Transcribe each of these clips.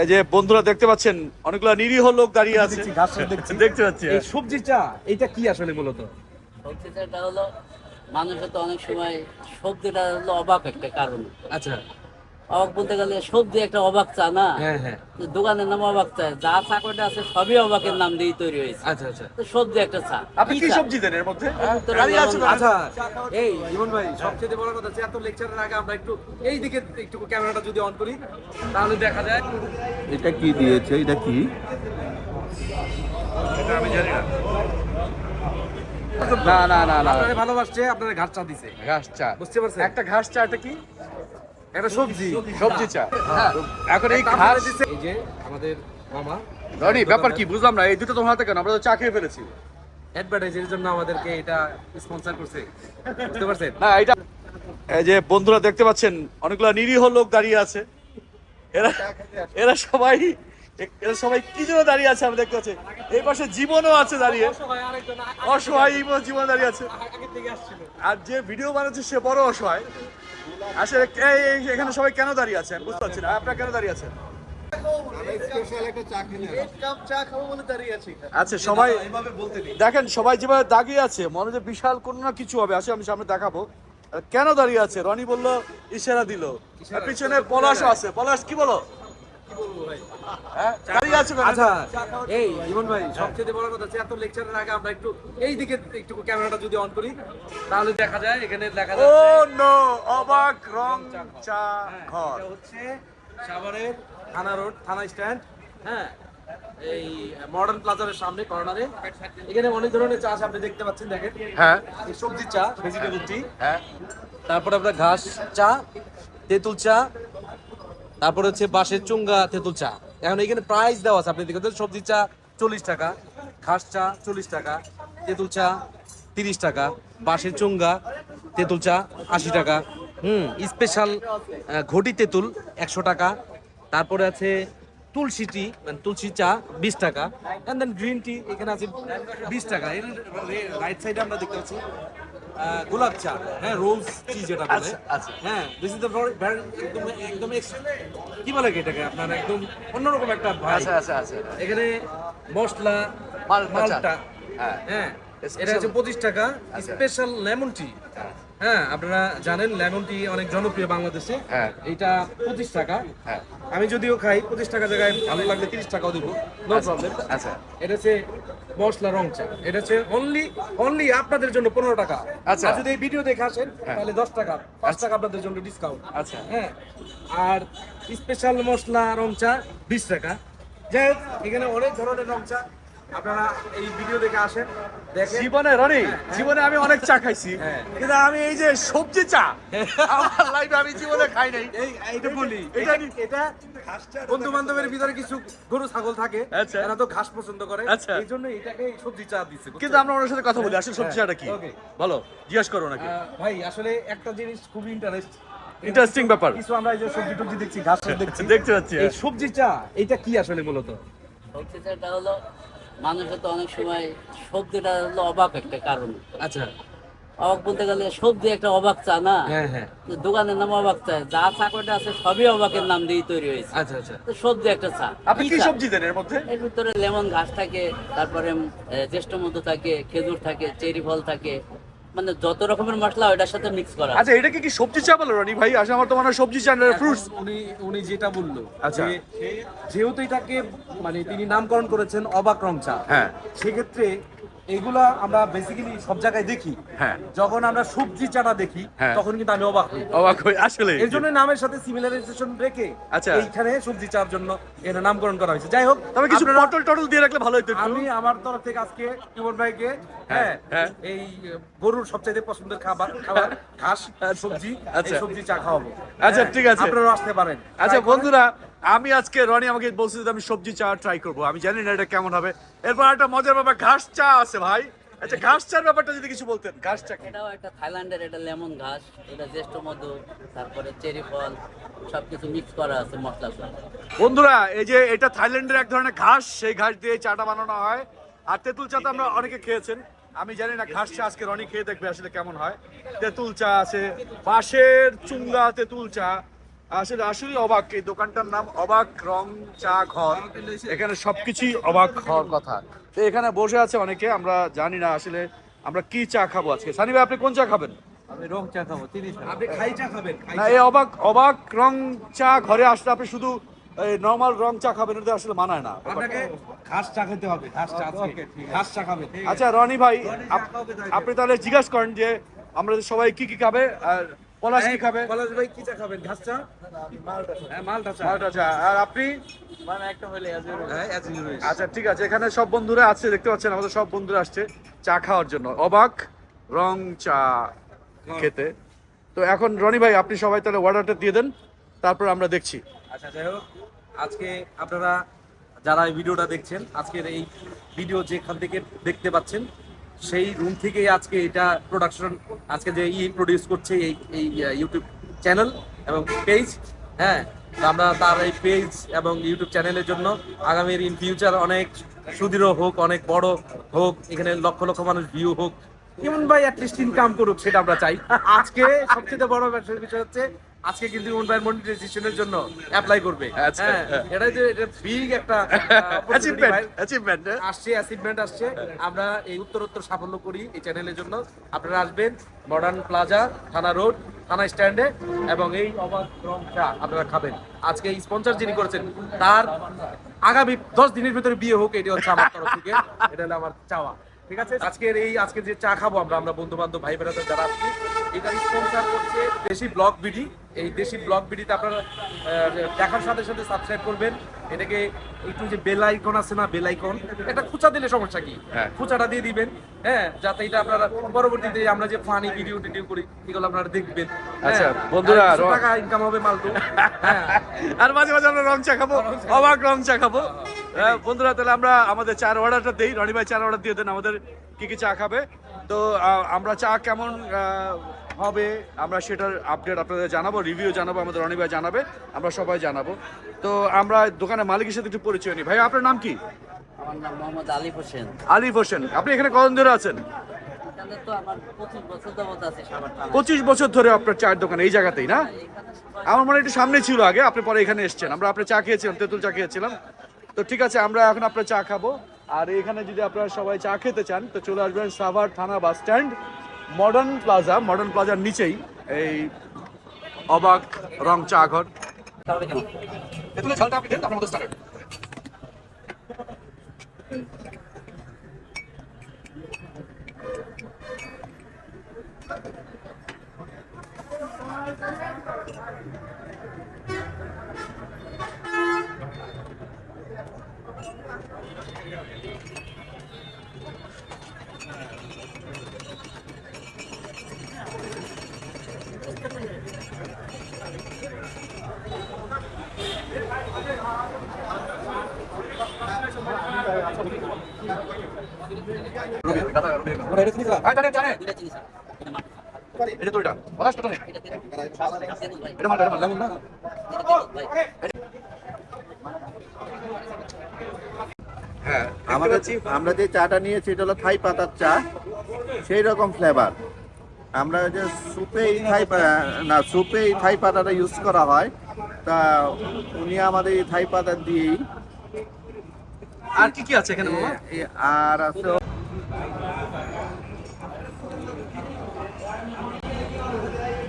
এই যে বন্ধুরা দেখতে পাচ্ছেন অনেকগুলো নিরীহ লোক দাঁড়িয়ে আছে। দেখতে পাচ্ছি এই সবজি চা এটা কি আসলে মূলত? সবজি চাটা হলো মানুষের তো অনেক সময় সবজিটা হলো অবাক একটা কারণ। আচ্ছা। অবাক বলতে গেলে সবজি একটা অবাক চা না? হ্যাঁ হ্যাঁ। দোকানের নাম অবাক চা যা চা কয়টা আছে সবই অবাকের নাম দিয়ে তৈরি হয়েছে। আচ্ছা আচ্ছা। সবজি একটা চা। আপনি কি সবজি দেন এর মধ্যে? আচ্ছা। এই ইমন ভাই সবচেয়ে বড় কথা এত লেকচারের আগে আমরা একটু এই দিকে একটু ক্যামেরাটা যদি অন করি তাহলে দেখা যায়। এটা কি দিয়েছে? এটা কি? আমি জানি না। না না না না। আপনারা ভালোবাসছে আপনারা ঘাস চা দিছে। ঘাস চা। বুঝতে পারছেন? একটা ঘাস চা এটা কি? একটা সবজি। সবজি। চা। এখন এই দিছে- এই যে আমাদের মামা। রনি ব্যাপার কি বুঝলাম না এই দুটো তোমার হাতে কেন? আমরা তো চা খেয়ে ফেলেছি। অ্যাডভার্টাইজের জন্য আমাদেরকে এটা স্পন্সর করছে। বুঝতে পারছেন? না এটা এই যে বন্ধুরা দেখতে পাচ্ছেন অনেকগুলো নিরীহ লোক দাঁড়িয়ে আছে। এরা এরা সবাই এরা সবাই কি জন্য দাঁড়িয়ে আছে আমরা দেখতে পাচ্ছি। এই পাশে জীবনও আছে দাঁড়িয়ে। অসহায় জীবন দাঁড়িয়ে আছে। আর যে ভিডিও বানাচ্ছে সে বড় অসহায়। আসলে এখানে সবাই কেন দাঁড়িয়ে আছেন? বুঝতে পারছি না। আপনারা কেন দাঁড়িয়ে আছেন? আচ্ছা সবাই দেখেন সবাই যেভাবে দাগিয়ে আছে মনে হচ্ছে বিশাল কোনো না কিছু হবে। আসে আমি সামনে দেখাবো। কেন দাঁড়িয়ে আছে? রনি বলল ইশারা দিল। পিছনে পলাশ আছে। পলাশ কি বলো হ্যাঁ? দাঁড়িয়ে আছে কেন? আচ্ছা এই ইমন ভাই সবচেয়ে বড় কথা লেকচারের আগে আমরা একটু এই দিকে একটু ক্যামেরাটা যদি অন করি তাহলে দেখা যায় এখানে দেখা ও নো অবাক রং চা ঘর। হচ্ছে সাভারের থানা রোড থানা স্ট্যান্ড হ্যাঁ এই মডার্ন প্লাজারের সামনে কর্নারে এখানে অনেক ধরনের চা আছে আপনি দেখতে পাচ্ছেন দেখেন। হ্যাঁ। সবজি চা ভেজিটেবল টি হ্যাঁ। তারপর আপনার ঘাস চা তেঁতুল চা তারপর হচ্ছে বাঁশের চুঙ্গা, তেঁতুল চা। এখন এখানে প্রাইস দেওয়া আছে। আপনি দেখেন সবজি চা চল্লিশ টাকা, ঘাস চা চল্লিশ টাকা, তেঁতুল চা তিরিশ টাকা, বাঁশের চুঙ্গা, তেঁতুল চা আশি টাকা। হুম স্পেশাল ঘটি তেঁতুল একশো টাকা। তারপরে আছে তুলসী টি মানে তুলসী চা বিশ টাকা। অ্যান্ড দেন গ্রিন টি এখানে আছে বিশ টাকা। এর রাইট সাইডে আমরা দেখতে পাচ্ছি গোলাপ চা হ্যাঁ রোজ টি যেটা বলে আচ্ছা, আচ্ছা। হ্যাঁ দিস ইজ দ্য একদম একদম কি বলে কি এটাকে আপনার একদম অন্যরকম একটা ভাই আচ্ছা আচ্ছা আচ্ছা এখানে মশলা মালটা হ্যাঁ। হ্যাঁ এটা হচ্ছে পঁচিশ টাকা। স্পেশাল লেমন টি হ্যাঁ আপনারা জানেন লেমন টি অনেক জনপ্রিয় বাংলাদেশে হ্যাঁ। এটা পঁচিশ টাকা হ্যাঁ। আমি যদিও খাই পঁচিশ টাকা জায়গায় ভালো লাগলে তিরিশ টাকাও দিব নো প্রবলেম আচ্ছা। এটা হচ্ছে মশলা রং চা। এটা হচ্ছে অনলি অনলি আপনাদের জন্য পনেরো টাকা। আচ্ছা। যদি এই ভিডিও দেখে আসেন হ্যাঁ। তাহলে দশ টাকা পাঁচ টাকা আপনাদের জন্য ডিসকাউন্ট আচ্ছা। হ্যাঁ। আর স্পেশাল মশলা রং চা বিশ টাকা। যাই হোক এখানে অনেক ধরনের রং চা। আপনারা এই ভিডিও দেখে আসেন জীবনে রনি জীবনে আমি অনেক চা খাইছি। হ্যাঁ। কিন্তু আমি এই যে সবজি চা আমার লাইফে আমি জীবনে খাই নাই। এইটা বলি এটা এটা এটা বন্ধু বান্ধবের ভিতরে কিছু গরু ছাগল থাকে। তো ঘাস পছন্দ করে। এই জন্য এটাকে সবজি চা দিচ্ছে কিন্তু আমরা ওনার সাথে কথা বলি আসলে সবজি চাটা কি. বলো জিজ্ঞেস করো নাকি ভাই আসলে একটা জিনিস খুবই ইন্টারেস্ট ইন্টারেস্টিং ব্যাপার। কিছু আমরা এই যে সবজি টবজি দেখছি ঘাস দেখছি। দেখতে পাচ্ছি এই সবজি চা এটা কি আসলে মূলত? সবজিটা হলো মানুষের তো অনেক সময় সবজিটা হলো অবাক একটা কারণ। আচ্ছা। অবাক বলতে গেলে সবজি একটা অবাক চা না? হ্যাঁ হ্যাঁ। দোকানের নাম অবাক চা যা চা কটা আছে সবই অবাকের নাম দিয়ে তৈরি হয়েছে। আচ্ছা আচ্ছা। তো সবজি একটা চা। আপনি কি সবজি দেন এর মধ্যে? এর ভিতরে লেমন ঘাস থাকে তারপরে জ্যেষ্ঠ মধু থাকে খেজুর থাকে চেরি ফল থাকে। মানে যত রকমের মশলা ওটার সাথে মিক্স করা আচ্ছা এটাকে কি সবজি চা বলো রনি ভাই আসলে আমার তো মনে হয় সবজি চা ফ্রুটস এখন উনি উনি যেটা বলল আচ্ছা। যেহেতু এটাকে মানে তিনি নামকরণ করেছেন অবাক রং চা হ্যাঁ। সেক্ষেত্রে এগুলা আমরা বেসিক্যালি সব জায়গায় দেখি হ্যাঁ। যখন আমরা সবজি চাটা দেখি হ্যাঁ। তখন কিন্তু আমি অবাক হই অবাক হই আসলে এর জন্য নামের সাথে সিমিলারাইজেশন রেখে আচ্ছা। এইখানে সবজি চার জন্য এর নামকরণ করা হয়েছে যাই হোক তবে কিছু পটল টটল দিয়ে রাখলে ভালো হতো। আমি আমার তরফ থেকে আজকে ইমন ভাইকে হ্যাঁ, হ্যাঁ। এই গরুর সবচেয়ে পছন্দের খাবার খাবার ঘাস সবজি আচ্ছা। এই সবজি চা খাওয়াবো আচ্ছা, ঠিক আছে। আপনারা আসতে পারেন আচ্ছা বন্ধুরা আমি আজকে রনি আমাকে বলছে যে আমি সবজি চা ট্রাই করব। আমি জানি না এটা কেমন হবে। এরপর একটা মজার ব্যাপার ঘাস চা আছে ভাই। আচ্ছা ঘাস চার ব্যাপারটা যদি কিছু বলতেন ঘাস চা? এটাও একটা থাইল্যান্ডের এটা লেমন ঘাস এটা জ্যেষ্ঠ মধু তারপরে চেরি ফল সবকিছু মিক্স করা আছে মশলা বন্ধুরা এই যে এটা থাইল্যান্ডের এক ধরনের ঘাস সেই ঘাস দিয়ে চাটা বানানো হয়। আর তেঁতুল চা তো আমরা অনেকে খেয়েছেন। আমি জানি না ঘাস চা আজকে রনি খেয়ে দেখবে আসলে কেমন হয়। তেঁতুল চা আছে বাঁশের চুঙ্গা তেঁতুল চা। আসলে আসলে অবাক এই দোকানটার নাম অবাক রং চা ঘর। এখানে সবকিছুই অবাক হওয়ার কথা। তো এখানে বসে আছে অনেকে আমরা জানি না আসলে আমরা কি চা খাব আজকে। সানি ভাই আপনি কোন চা খাবেন? আপনি খাই চা খাবেন না এই অবাক অবাক রং চা ঘরে আসলে আপনি শুধু নর্মাল রং চা খাবেন এটা আসলে মানায় না। আপনাকে ঘাস চা খেতে হবে ঘাস চা আজকে ঘাস চা খাবেন। আচ্ছা রনি ভাই আপনি তাহলে জিজ্ঞাসা করেন যে আমরা সবাই কি কি খাবে? আর পলাশ কি খাবে? কলেজ ভাই কি চা খাবেন? ঘাস চা? হ্যাঁ মালটা চা। মালটা চা। আর আপনি? হ্যাঁ as usual। আচ্ছা ঠিক আছে। এখানে সব বন্ধুরা আছে দেখতে পাচ্ছেন আমাদের সব বন্ধুরা আসছে চা খাওয়ার জন্য। অবাক রং চা খেতে। তো এখন রনি ভাই আপনি সবাই তাহলে অর্ডারটা দিয়ে দেন তারপর আমরা দেখছি। আচ্ছা যাই হোক আজকে আপনারা যারা এই ভিডিওটা দেখছেন আজকের এই ভিডিও যেখান থেকে দেখতে পাচ্ছেন সেই রুম থেকেই আজকে এটা প্রোডাকশন আজকে যে ই প্রডিউস করছে এই এই ইউটিউব চ্যানেল এবং পেজ হ্যাঁ? আমরা তার এই পেজ এবং ইউটিউব চ্যানেলের জন্য আগামীর ইন ফিউচার অনেক সুদৃঢ় হোক, অনেক বড় হোক, এখানে লক্ষ লক্ষ মানুষ ভিউ হোক ইমন ভাই অ্যাটলিস্ট ইনকাম করুক, সেটা আমরা চাই। আজকে সবচেয়ে বড় ব্যবসার বিষয় হচ্ছে আজকে কিন্তু ভাই মনিটাইজেশনের জন্য অ্যাপ্লাই করবে। আচ্ছা। হ্যাঁ এটা যে এটা বিগ একটা অ্যাচিভমেন্ট অ্যাচিভমেন্ট আসছে অ্যাচিভমেন্ট আসছে। আমরা এই উত্তরোত্তর সাফল্য করি এই চ্যানেলের জন্য। আপনারা আসবেন মডার্ন প্লাজা থানা রোড থানা স্ট্যান্ডে এবং এই অবাক রং চা আপনারা খাবেন। আজকে এই স্পন্সর যিনি করেছেন তার আগামী দশ দিনের ভিতরে বিয়ে হোক এটি হচ্ছে আমার তরফ থেকে। এটা হলো আমার চাওয়া। ঠিক আছে? আজকের এই আজকে যে চা খাব আমরা আমরা বন্ধু বান্ধব ভাই বেড়াতে যারা আসছি এটা স্পন্সর করছে দেশি ব্লগ বিডি। এই দেশি ব্লগ বিডিতে আপনারা দেখার সাথে সাথে সাবস্ক্রাইব করবেন। এটাকে একটু যে বেল আইকন আছে না বেল আইকন এটা খুচা দিলে সমস্যা কি? হ্যাঁ। খুচাটা দিয়ে দিবেন হ্যাঁ যাতে এটা আপনারা পরবর্তীতে আমরা যে ফানি ভিডিও টিডিও করি এগুলো আপনারা দেখবেন। আচ্ছা, হ্যাঁ, বন্ধুরা, আর কিছু র- টাকা ইনকাম হবে মালটো হ্যাঁ। আর মাঝে মাঝে আমরা রং চা খাব অবাক রং চা খাব। হ্যাঁ, বন্ধুরা তাহলে আমরা আমাদের চার অর্ডারটা দেই। রনি ভাই চার অর্ডার দিয়ে দেন আমাদের কি কি চা খাবে? তো আমরা চা কেমন হবে আমরা সেটার আপডেট আপনাদের জানাব রিভিউ জানাব আমাদের ভাই জানাবে আমরা সবাই জানাব। তো আমরা দোকানের মালিকের সাথে একটু পরিচয় নিই। ভাই আপনার নাম কি? আমার নাম মোহাম্মদ আলিফ হোসেন। আলিফ হোসেন। আপনি এখানে কতদিন ধরে আছেন? পঁচিশ বছর ধরে আপনার চায়ের দোকান এই জায়গাতেই না? আমার মনে হয় একটু সামনে ছিল আগে আপনি পরে এখানে এসেছেন। আমরা আপনার চা খেয়েছিলাম তেঁতুল চা খেয়েছিলাম। তো ঠিক আছে আমরা এখন আপনার চা খাব। আর এখানে যদি আপনারা সবাই চা খেতে চান তো চলে আসবেন সাভার থানা bus stand. Modern plaza modern প্লাজার নিচেই এই অবাক রং চা ঘর তাহলে কেমন? তেঁতুলের ঝালটা আপনি দেন তারপর আমাদের starter। হ্যাঁ, জানেন, জানেন। দুইটা চিনি স্যার। এটা মাত্র। এটা তো এটা। পলাশ কত নেই? এটা তেঁতুল। তেঁতুল ভাই। এটা মালটা, এটা মালটা। এটা তেঁতুল ভাই। হ্যাঁ, আমাদের আমরা যে চাটা নিয়েছি এটা হলো থাই পাতার চা। সেই রকম ফ্লেভার আমরা যে সুপে এই থাই না সুপে থাই পাতাটা ইউজ করা হয়। তা উনি আমাদের এই থাই পাতা দিয়েই আর কি কি আছে এখানে মামা? আর আছে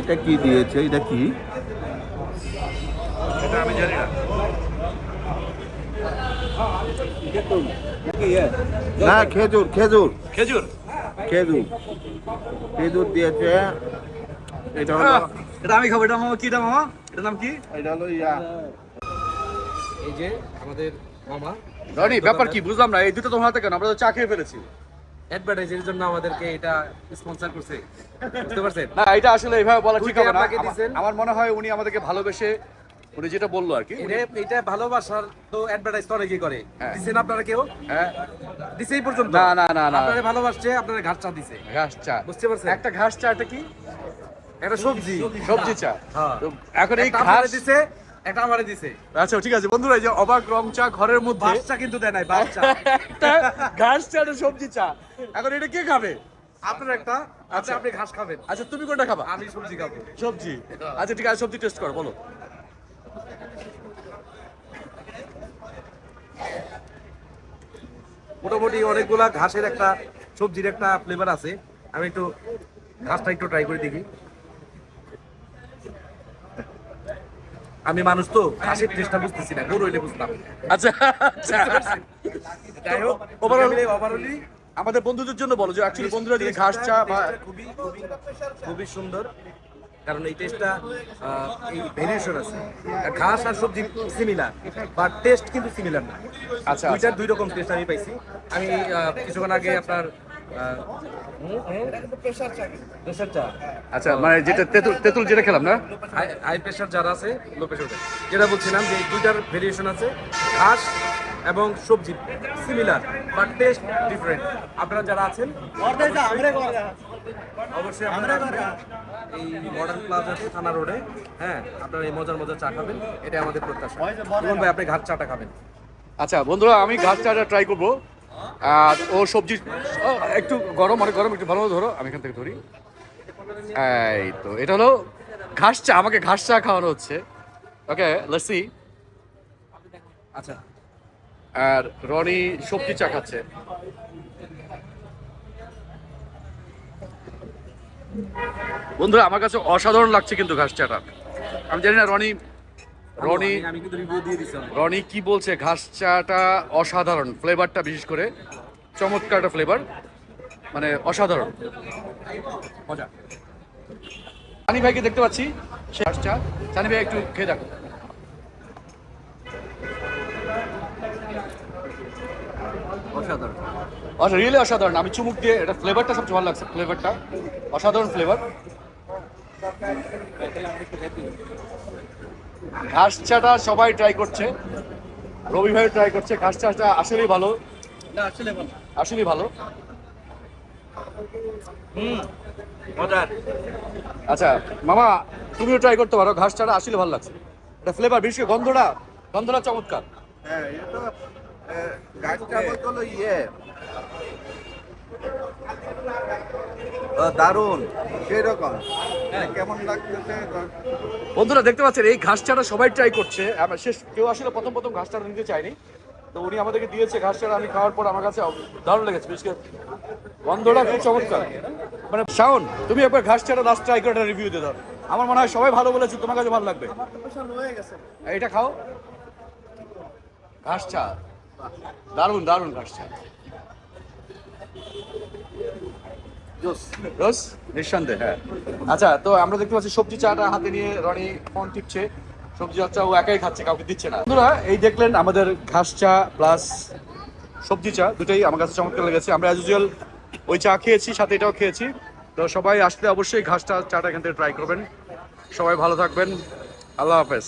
এটা কি দিয়েছে? এটা কি? এটা আমি জানি না। না খেজুর খেজুর। খেজুর? খেজুর। খেজুর দিয়েছে। এটা হলো এটা আমি খাব। এটা মামা মামা? নাম কি? এটা হলো ইয়া। এই যে আমাদের মামা। রনি ব্যাপার কি বুঝলাম না এই দুটো তোমার হাতে কেন? আমরা তো চা খেয়ে ফেলেছি। অ্যাডভার্টাইজের জন্য আমাদেরকে এটা স্পন্সর করছে। বুঝতে পারছেন? না এটা আসলে এইভাবে বলা ঠিক হবে না। আমার- মনে হয় উনি আমাদেরকে ভালোবেসে উনি যেটা বলল আর কি এটা ভালোবাসার তো অ্যাডভার্টাইজ অনেকেই করে। হ্যাঁ। দিছেন আপনারা কেউ? হ্যাঁ। দিছে এই পর্যন্ত? না, না, না, না। আপনারা ভালোবাসছে আপনারা ঘাট চা দিছে। ঘাস চা। বুঝতে পারছেন? একটা ঘাস চাটা কি? একটা সবজি। সবজি চা। হ্যাঁ। এখন এই ঘাস দিছে একটা আমারে দিছে। আচ্ছা ঠিক আছে বন্ধুরা এই যে অবাক রং চা ঘরের মধ্যে বাচ্চা কিন্তু দেয় নাই বাচ্চা। একটা ঘাস চা একটা সবজি চা। এখন এটা কে খাবে? আপনার একটা আচ্ছা। আপনি ঘাস খাবেন। আচ্ছা তুমি কোনটা খাবা? আমি সবজি খাব। সবজি। আচ্ছা ঠিক আছে সবজি টেস্ট করো বলো। মোটামুটি অনেকগুলা ঘাসের একটা সবজির একটা ফ্লেভার আছে। আমি একটু ঘাসটা একটু ট্রাই করে দেখি। আমি মানুষ তো ঘাসের টেস্টটা বুঝতেছি না গরু হইলে বুঝতাম। আচ্ছা আচ্ছা। যাই হোক Overall- ওভারঅলি আমাদের বন্ধুদের জন্য বলো যে অ্যাকচুয়ালি বন্ধুরা যদি ঘাস চা বা খুবই খুবই খুবই সুন্দর কারণ এই টেস্টটা এই ভেরিয়েশন আছে। ঘাস আর সবজি সিমিলার বা টেস্ট কিন্তু সিমিলার না। আচ্ছা, দুইটার দুই রকম টেস্ট আমি পাইছি। আমি কিছুক্ষণ আগে আপনার আচ্ছা মানে যেটা তেঁতুল তেঁতুল যেটা খেলাম না? হাই প্রেশার যারা আছে লো প্রেশার যেটা বলছিলাম যে দুইটার ভেরিয়েশন আছে ঘাস এবং সবজি সিমিলার বাট টেস্ট ডিফারেন্ট আপনারা যারা আছেন অবশ্যই আপনারা এই মডার্ন প্লাজাতে থানা রোডে হ্যাঁ আপনারা এই মজার মজার চা খাবেন এটা আমাদের প্রত্যাশা। ভাই আপনি ঘাট চাটা খাবেন। আচ্ছা বন্ধুরা আমি ঘাস চাটা ট্রাই করব। আর ও সবজি একটু গরম অনেক গরম একটু ভালো ধরো আমি এখান থেকে ধরি। এই তো এটা হলো ঘাস চা আমাকে ঘাস চা খাওয়ানো হচ্ছে। ওকে লস্যি আচ্ছা। আর রনি সবজি চা খাচ্ছে। বন্ধুরা আমার কাছে অসাধারণ লাগছে কিন্তু ঘাস চাটা। আমি জানি না রনি রনি আমি- আমি কিন্তু রিভিউ দিয়ে দিচ্ছি রনি কি বলছে? ঘাস চাটা অসাধারণ। ফ্লেভারটা বিশেষ করে চমৎকার একটা ফ্লেভার। মানে অসাধারণ। মজা। সানি ভাইকে দেখতে পাচ্ছি। ঘাস চা। সানি ভাই একটু খেয়ে দেখো। অসাধারণ। আচ্ছা রিয়েলি অসাধারণ। আমি চুমুক দিয়ে এটা ফ্লেভারটা সবচেয়ে ভালো লাগছে ফ্লেভারটা অসাধারণ ফ্লেভার ঘাস চাটা সবাই ট্রাই করছে। রবি ভাই ট্রাই করছে ঘাস চাটা আসলেই ভালো। না আসলে ভালো। আসলেই ভালো। মজার। আচ্ছা মামা তুমিও ট্রাই করতে পারো ঘাস চাটা আসলে ভালো লাগছে। এটা ফ্লেভার বিশেষ করে গন্ধটা গন্ধটা চমৎকার। হ্যাঁ এটা বলতে হলো ইয়ে। দারুণ। সেই রকম। কেমন লাগতেছে? বন্ধুরা দেখতে পাচ্ছেন এই ঘাস চাটা সবাই ট্রাই করছে। শেষ কেউ আসলে প্রথম প্রথম ঘাস চাটা নিতে চায়নি। তো উনি আমাদেরকে দিয়েছে ঘাস চাটা আমি খাওয়ার পর আমার কাছে দারুণ লেগেছে বিশেষ করে গন্ধটা খুব চমৎকার। মানে শাওন তুমি একবার ঘাস চাটা লাস্ট ট্রাই করে একটা রিভিউ দিয়ে দাও। আমার মনে হয় সবাই ভালো বলেছে তোমার কাছে ভালো লাগবে। এটা খাও। ঘাস চা দারুণ দারুণ ঘাস চা রোজ। নিঃসন্দেহে হ্যাঁ। আচ্ছা তো আমরা দেখতে পাচ্ছি সবজি চাটা হাতে নিয়ে রনি ফোন টিপছে। সবজি চা ও একাই খাচ্ছে কাউকে দিচ্ছে না। বন্ধুরা এই দেখলেন আমাদের ঘাস চা প্লাস সবজি চা দুটাই আমার কাছে চমৎকার লেগেছে। আমরা অ্যাজ ইউজুয়াল ওই চা খেয়েছি সাথে এটাও খেয়েছি। তো সবাই আসলে অবশ্যই ঘাস চা চাটা এখান থেকে ট্রাই করবেন। সবাই ভালো থাকবেন। আল্লাহ হাফেজ।